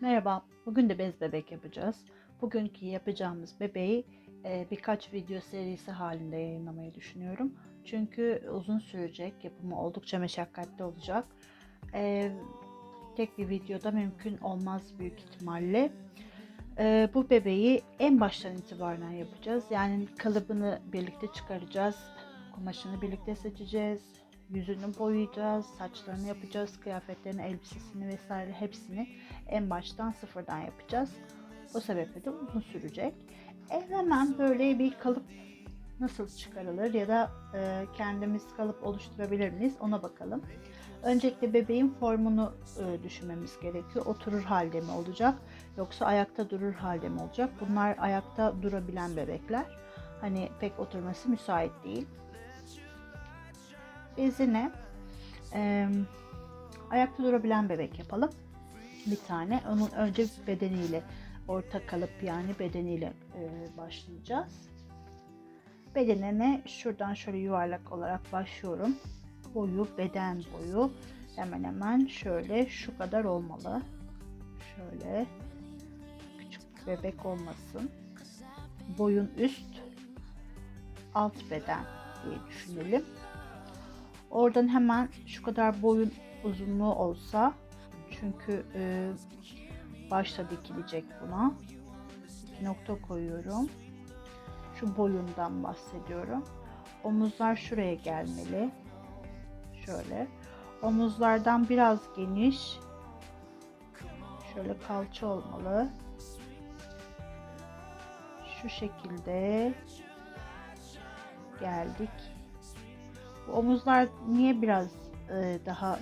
Merhaba, bugün de bez bebek yapacağız. Bugünkü yapacağımız bebeği e, birkaç video serisi halinde yayınlamayı düşünüyorum. Çünkü uzun sürecek, yapımı oldukça meşakkatli olacak. E, tek bir videoda mümkün olmaz büyük ihtimalle. E, bu bebeği en baştan itibaren yapacağız. Yani kalıbını birlikte çıkaracağız, kumaşını birlikte seçeceğiz, yüzünü boyayacağız, saçlarını yapacağız, kıyafetlerini, elbisesini vesaire hepsini en baştan sıfırdan yapacağız. O sebeple de uzun sürecek. E hemen böyle bir kalıp nasıl çıkarılır ya da e, kendimiz kalıp oluşturabilir miyiz ona bakalım. Öncelikle bebeğin formunu e, düşünmemiz gerekiyor. Oturur halde mi olacak yoksa ayakta durur halde mi olacak? Bunlar ayakta durabilen bebekler. Hani pek oturması müsait değil. Bezine e, ayakta durabilen bebek yapalım bir tane. Onun önce bedeniyle orta kalıp yani bedeniyle e, başlayacağız. Bedenine şuradan şöyle yuvarlak olarak başlıyorum. Boyu, beden boyu hemen hemen şöyle şu kadar olmalı. Şöyle küçük bebek olmasın. Boyun üst, alt beden diye düşünelim. Oradan hemen şu kadar boyun uzunluğu olsa çünkü e, başta dikilecek buna. Nokta koyuyorum. Şu boyundan bahsediyorum. Omuzlar şuraya gelmeli. Şöyle. Omuzlardan biraz geniş. Şöyle kalça olmalı. Şu şekilde geldik. Omuzlar niye biraz e, daha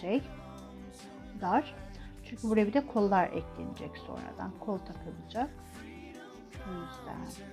şey dar. Çünkü buraya bir de kollar eklenecek sonradan. Kol takılacak. O yüzden.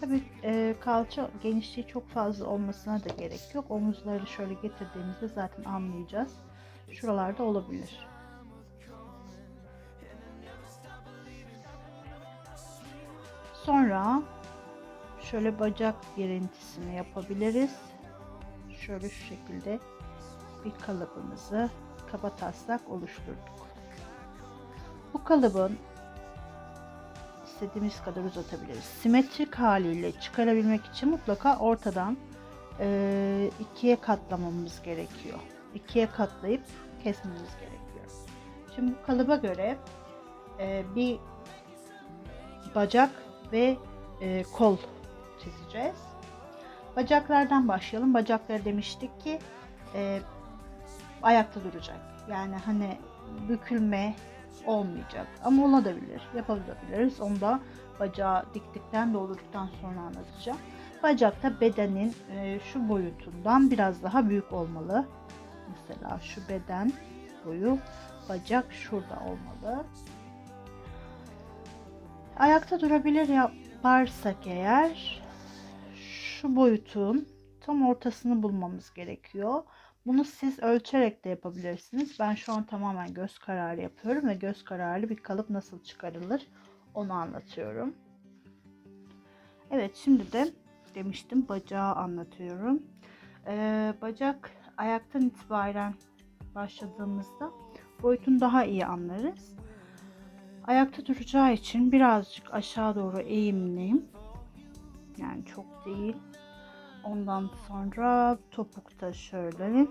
Tabii e, kalça genişliği çok fazla olmasına da gerek yok. Omuzları şöyle getirdiğimizde zaten anlayacağız. Şuralarda olabilir. Sonra şöyle bacak girintisini yapabiliriz. Şöyle şu şekilde bir kalıbımızı kaba taslak oluşturduk. Bu kalıbın istediğimiz kadar uzatabiliriz. Simetrik haliyle çıkarabilmek için mutlaka ortadan e, ikiye katlamamız gerekiyor. İkiye katlayıp kesmemiz gerekiyor. Şimdi bu kalıba göre e, bir bacak ve e, kol çizeceğiz. Bacaklardan başlayalım. Bacakları demiştik ki e, ayakta duracak. Yani hani bükülme olmayacak. Ama olabilir. Yapabiliriz. Onu da bacağı diktikten doğrultuktan sonra anlatacağım. Bacakta bedenin e, şu boyutundan biraz daha büyük olmalı. Mesela şu beden boyu bacak şurada olmalı. Ayakta durabilir yaparsak eğer şu boyutun tam ortasını bulmamız gerekiyor. Bunu siz ölçerek de yapabilirsiniz. Ben şu an tamamen göz kararı yapıyorum ve göz kararı bir kalıp nasıl çıkarılır onu anlatıyorum. Evet şimdi de demiştim bacağı anlatıyorum. Ee, bacak ayaktan itibaren başladığımızda boyutunu daha iyi anlarız. Ayakta duracağı için birazcık aşağı doğru eğimliyim. Yani çok değil. Ondan sonra topukta şöyle.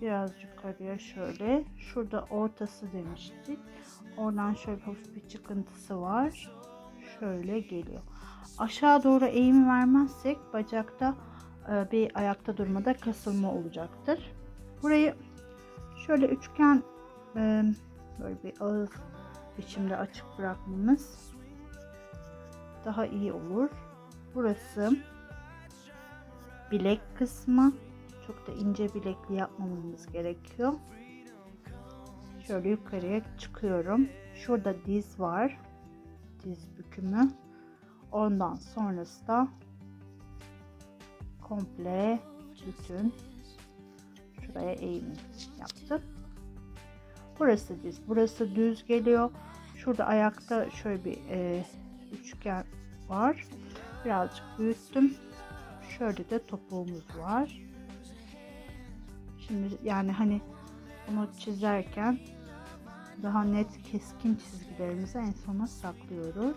Biraz yukarıya şöyle. Şurada ortası demiştik. Oradan şöyle hafif bir çıkıntısı var. Şöyle geliyor. Aşağı doğru eğimi vermezsek bacakta e, bir ayakta durmada kasılma olacaktır. Burayı şöyle üçgen e, böyle bir ağız biçimde açık bırakmamız daha iyi olur Burası bilek kısmı. Çok da ince bilekli yapmamamız gerekiyor. Şöyle yukarıya çıkıyorum. Şurada diz var. Diz bükümü. Ondan sonrası da komple bütün şuraya eğim yaptım. Burası diz. Burası düz geliyor. Şurada ayakta şöyle bir e, üçgen var. Birazcık büyüttüm. Şöyle de topuğumuz var. Şimdi yani hani bunu çizerken daha net keskin çizgilerimizi en sona saklıyoruz.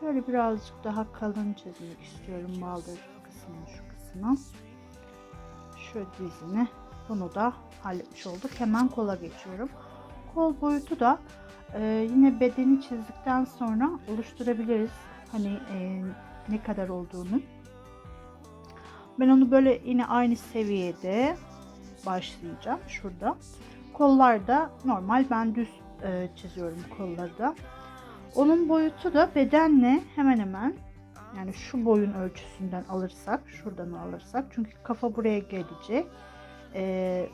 Şöyle birazcık daha kalın çizmek istiyorum baldır kısmını şu kısmına. Şu dizini bunu da halletmiş olduk. Hemen kola geçiyorum. Kol boyutu da e, yine bedeni çizdikten sonra oluşturabiliriz. Hani e, ne kadar olduğunu. Ben onu böyle yine aynı seviyede başlayacağım şurada. Kollar da normal ben düz e, çiziyorum kolları da. Onun boyutu da bedenle hemen hemen yani şu boyun ölçüsünden alırsak şuradan alırsak çünkü kafa buraya gelecek. E,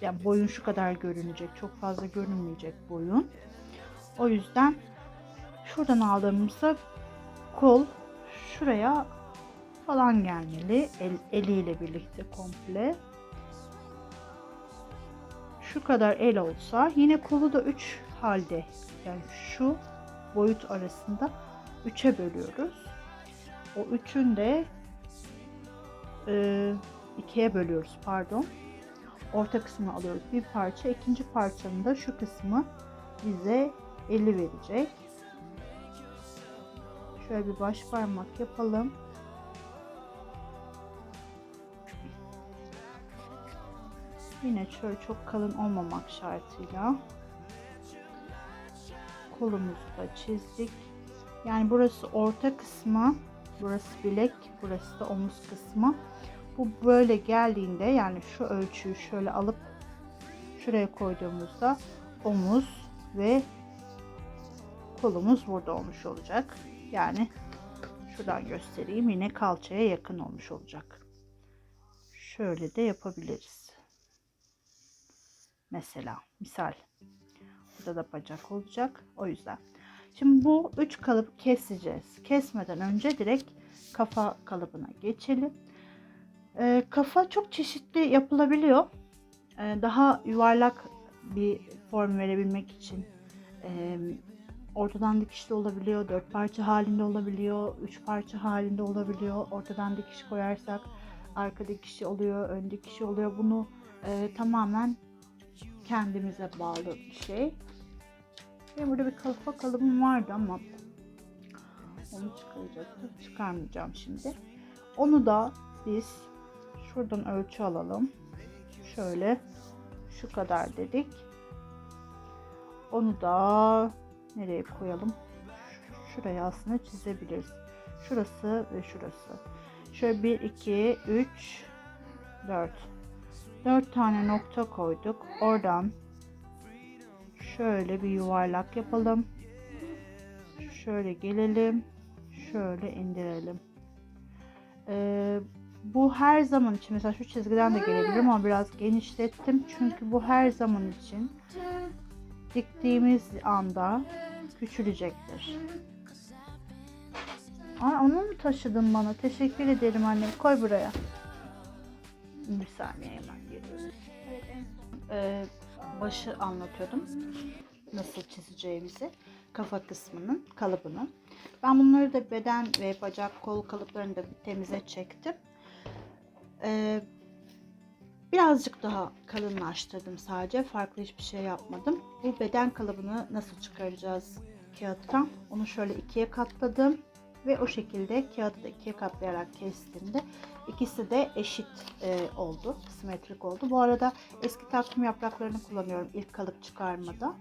yani boyun şu kadar görünecek. Çok fazla görünmeyecek boyun. O yüzden şuradan aldığımızda kol şuraya falan gelmeli. El, eliyle birlikte komple. Şu kadar el olsa yine kolu da 3 halde yani şu boyut arasında 3'e bölüyoruz. O 3'ün de e, bölüyoruz pardon. Orta kısmını alıyoruz bir parça. ikinci parçanın da şu kısmı bize 50 verecek. Şöyle bir baş parmak yapalım. Yine şöyle çok kalın olmamak şartıyla kolumuzu da çizdik. Yani burası orta kısmı, burası bilek, burası da omuz kısmı. Bu böyle geldiğinde yani şu ölçüyü şöyle alıp şuraya koyduğumuzda omuz ve kolumuz burada olmuş olacak. Yani şuradan göstereyim yine kalçaya yakın olmuş olacak. Şöyle de yapabiliriz. Mesela misal burada da bacak olacak. O yüzden. Şimdi bu üç kalıp keseceğiz. Kesmeden önce direkt kafa kalıbına geçelim. Ee, kafa çok çeşitli yapılabiliyor. Ee, daha yuvarlak bir form verebilmek için e, ortadan dikişli olabiliyor, dört parça halinde olabiliyor, üç parça halinde olabiliyor. Ortadan dikiş koyarsak arka dikişi oluyor, ön dikişi oluyor. Bunu e, tamamen kendimize bağlı bir şey. Benim burada bir kafa kalıbım vardı ama onu çıkaracaktım. Çıkarmayacağım şimdi. Onu da biz şuradan ölçü alalım. Şöyle şu kadar dedik. Onu da nereye koyalım? Şuraya aslında çizebiliriz. Şurası ve şurası. Şöyle 1, 2, 3, 4. 4 tane nokta koyduk. Oradan şöyle bir yuvarlak yapalım. Şöyle gelelim. Şöyle indirelim. Ee, bu her zaman için mesela şu çizgiden de gelebilirim ama biraz genişlettim. Çünkü bu her zaman için diktiğimiz anda küçülecektir. Aa, onu mu taşıdın bana? Teşekkür ederim annem. Koy buraya. Bir saniye hemen geliyorum. Evet, en son, e, başı anlatıyordum. Nasıl çizeceğimizi. Kafa kısmının kalıbını. Ben bunları da beden ve bacak kol kalıplarını da temize çektim. Ee, birazcık daha kalınlaştırdım sadece. Farklı hiçbir şey yapmadım. Bu beden kalıbını nasıl çıkaracağız kağıttan? Onu şöyle ikiye katladım. Ve o şekilde kağıdı da ikiye katlayarak kestiğimde ikisi de eşit e, oldu. Simetrik oldu. Bu arada eski takvim yapraklarını kullanıyorum ilk kalıp çıkarmada.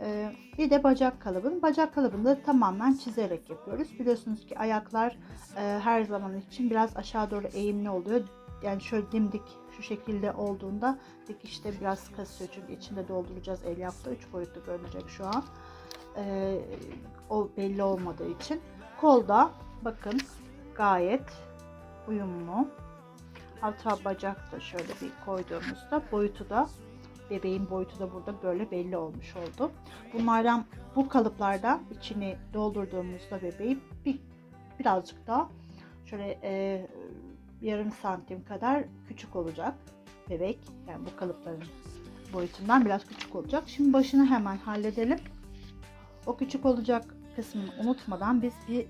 Ee, bir de bacak kalıbın. Bacak kalıbını da tamamen çizerek yapıyoruz. Biliyorsunuz ki ayaklar e, her zaman için biraz aşağı doğru eğimli oluyor. Yani şöyle dimdik şu şekilde olduğunda dikişte biraz kasıyor çünkü içinde dolduracağız elyafta. Üç boyutlu görünecek şu an. Ee, o belli olmadığı için. Kolda bakın gayet uyumlu. Hatta bacak da şöyle bir koyduğumuzda boyutu da bebeğin boyutu da burada böyle belli olmuş oldu. Bunlardan bu kalıplardan içini doldurduğumuzda bebeği bir birazcık daha şöyle e, yarım santim kadar küçük olacak bebek. Yani bu kalıpların boyutundan biraz küçük olacak. Şimdi başını hemen halledelim. O küçük olacak kısmını unutmadan biz bir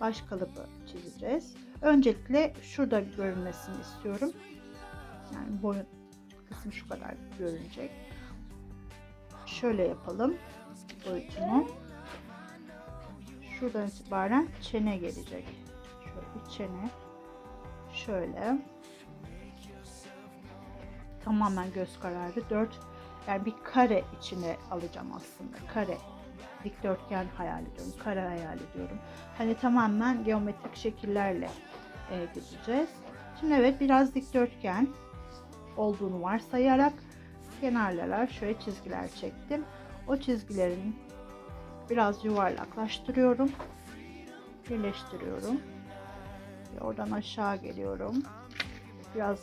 baş kalıbı çizeceğiz. Öncelikle şurada görünmesini istiyorum. Yani boyun kısmı şu kadar görünecek. Şöyle yapalım boyutunu. Şuradan itibaren çene gelecek. Şöyle bir çene. Şöyle. Tamamen göz kararı. 4 yani bir kare içine alacağım aslında. Kare. Dikdörtgen hayal ediyorum. Kare hayal ediyorum. Hani tamamen geometrik şekillerle e, gideceğiz. Şimdi evet biraz dikdörtgen olduğunu varsayarak kenarlara şöyle çizgiler çektim. O çizgilerin biraz yuvarlaklaştırıyorum. Birleştiriyorum. Oradan aşağı geliyorum. Biraz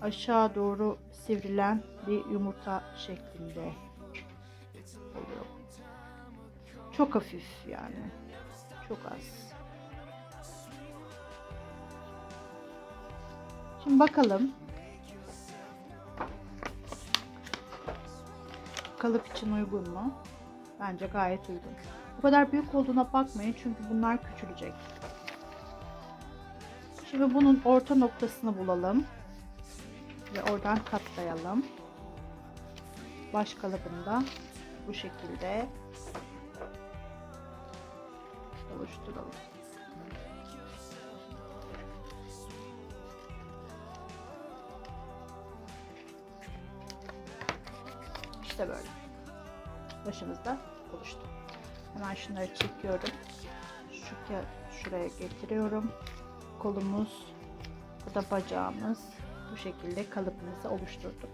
aşağı doğru sivrilen bir yumurta şeklinde oluyor. Çok hafif yani. Çok az. Şimdi bakalım. Kalıp için uygun mu? Bence gayet uygun. Bu kadar büyük olduğuna bakmayın çünkü bunlar küçülecek. Şimdi bunun orta noktasını bulalım. Ve oradan katlayalım. Baş kalıbını da bu şekilde oluşturalım. İşte böyle. Başımızda oluştu. Hemen şunları çekiyorum. Şu şuraya getiriyorum. Kolumuz, bu da bacağımız. Bu şekilde kalıbımızı oluşturduk.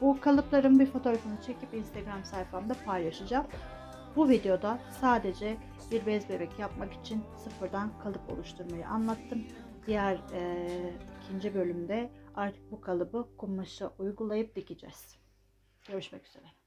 Bu kalıpların bir fotoğrafını çekip Instagram sayfamda paylaşacağım. Bu videoda sadece bir bez bebek yapmak için sıfırdan kalıp oluşturmayı anlattım. Diğer e, ikinci bölümde artık bu kalıbı kumaşa uygulayıp dikeceğiz. Görüşmek üzere.